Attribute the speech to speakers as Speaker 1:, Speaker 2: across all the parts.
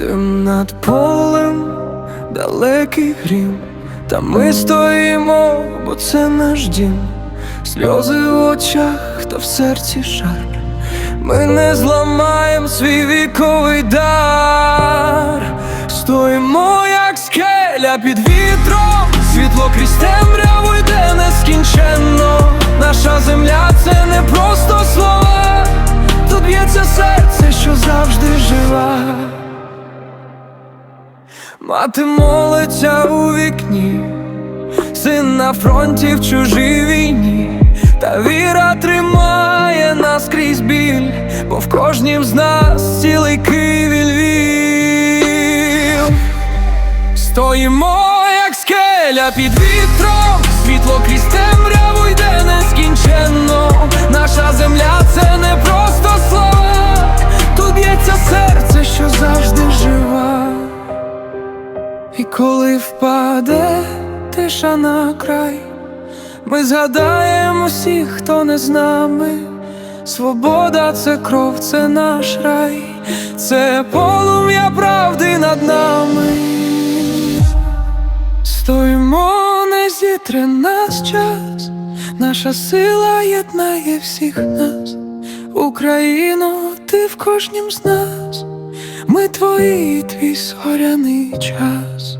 Speaker 1: Дим над полем, далекий грім, та ми стоїмо, бо це наш дім, сльози в очах, та в серці шар. Ми не зламаєм свій віковий дар, стоїмо, як скеля під вітром, світло крізь темряву йде нескінченно. Наша Мати молиться у вікні, син на фронті в чужій війні, та віра тримає нас крізь біль, бо в кожнім з нас цілий Київ і Львів. Стоїмо, як скеля під вітром, світло крізь темряву коли впаде тиша на край, ми згадаємо всіх, хто не з нами. Свобода це кров, це наш рай, це полум'я правди над нами. Стоїмо, не зітре нас час, наша сила єднає всіх нас. Україно, ти в кожнім з нас, ми твої, твій зоряний час.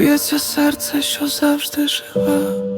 Speaker 1: б'ється серце, що завжди жива.